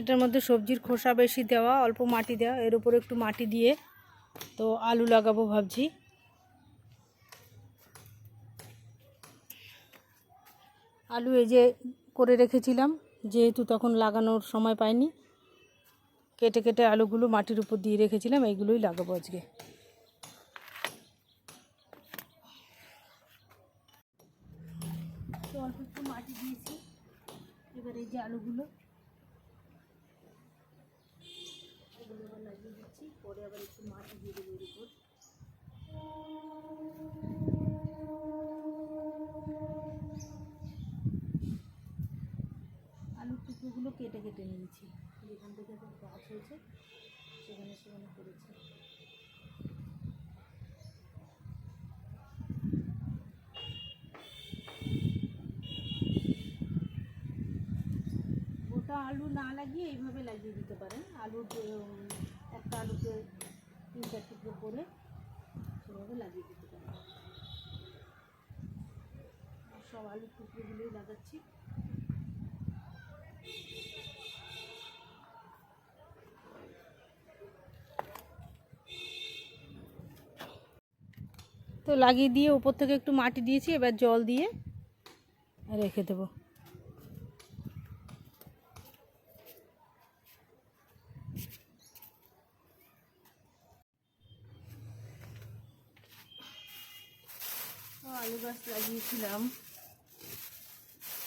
এটার মধ্যে সবজির খোসা বেশি দেওয়া, অল্প মাটি দেওয়া, এর উপরে একটু মাটি দিয়ে তো আলু লাগাবো ভাবছি। আলু এই যে করে রেখেছিলাম, যেহেতু তখন লাগানোর সময় পাইনি, কেটে কেটে আলুগুলো মাটির উপর দিয়ে রেখেছিলাম, এইগুলোই লাগাবো আজকে। অল্প একটু মাটি দিয়েছি, এবার এই যে আলুগুলো। যেখান থেকে সব গাছ হয়েছে, সেখানে সেখানে করেছি। গোটা আলু না লাগিয়ে এইভাবে লাগিয়ে দিতে পারেন। আলুর একটা আলুকে তিন চার টুকরো করে সেভাবে লাগিয়ে দিতে পারেন। সব আলুর টুকরোগুলোই লাগাচ্ছি। তো লাগিয়ে দিয়ে উপর থেকে একটু মাটি দিয়েছি, এবার জল দিয়ে রেখে দেবো। আলু গাছ লাগিয়েছিলাম।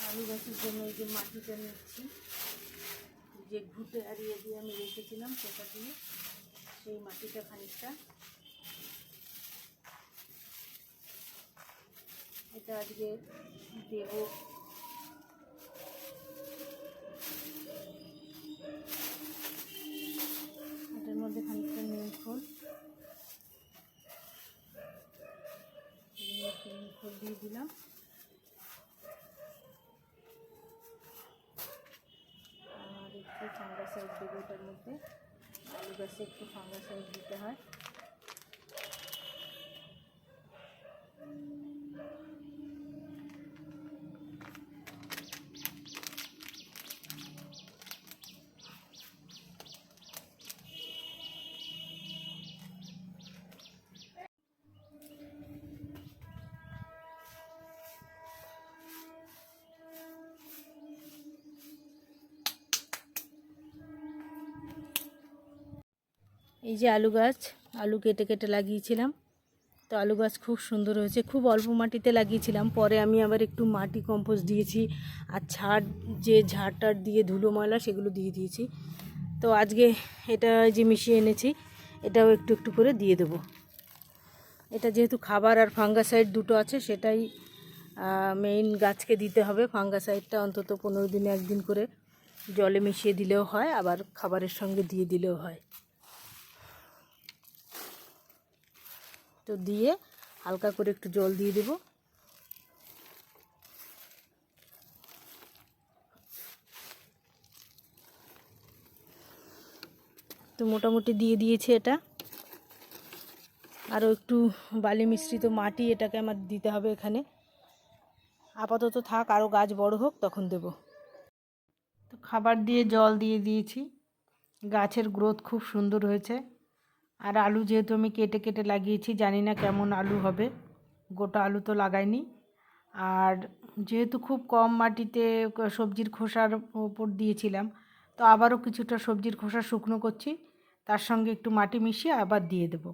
আলু গাছের জন্য এই যে মাটিটা নিচ্ছি, যে ঘুটে আরিয়ে দিয়ে আমি রেখেছিলাম সেটা দিয়ে সেই মাটিটা খানিকটা এটা আজকে দেব। এটার মধ্যে খানিকটা নীল ফুল নীল ফুল দিয়ে দিলাম। আর একটু ফাঙ্গাসাইড দেবো এটার মধ্যে। আলু গাছে একটু ফাঙ্গাসাইড দিতে হয়। এই যে আলু গাছ, আলু কেটে কেটে লাগিয়েছিলাম। তো আলু গাছ খুব সুন্দর হয়েছে, খুব অল্প মাটিতে লাগিয়েছিলাম। পরে আমি আবার একটু মাটি কম্পোস্ট দিয়েছি আর ছাড়, যে ঝাড়টার দিয়ে ধুলো ময়লা সেগুলো দিয়ে দিয়েছি। তো আজকে এটা যে মিশিয়ে এনেছি, এটাও একটু একটু করে দিয়ে দেবো। এটা যেহেতু খাবার আর ফাঙ্গাসাইড দুটো আছে, সেটাই মেইন গাছকে দিতে হবে। ফাঙ্গাসাইডটা অন্তত পনেরো দিনে একদিন করে জলে মিশিয়ে দিলেও হয়, আবার খাবারের সঙ্গে দিয়ে দিলেও হয়। তো দিয়ে হালকা করে একটু জল দিয়ে দেব। তো মোটামুটি দিয়ে দিয়েছে এটা। আরও একটু বালি মিশ্রিত মাটি এটাকে আমার দিতে হবে এখানে। আপাতত থাক, আরও গাছ বড় হোক, তখন দেব। তো খাবার দিয়ে জল দিয়ে দিয়েছি। গাছের গ্রোথ খুব সুন্দর হয়েছে। আর আলু যেহেতু আমি কেটে কেটে লাগিয়েছি, জানি না কেমন আলু হবে। গোটা আলু তো লাগাইনি। আর যেহেতু খুব কম মাটিতে সবজির খোসার ওপর দিয়েছিলাম, তো আবারও কিছুটা সবজির খোসা শুকনো করছি। তার সঙ্গে একটু মাটি মিশিয়ে আবার দিয়ে দেবো।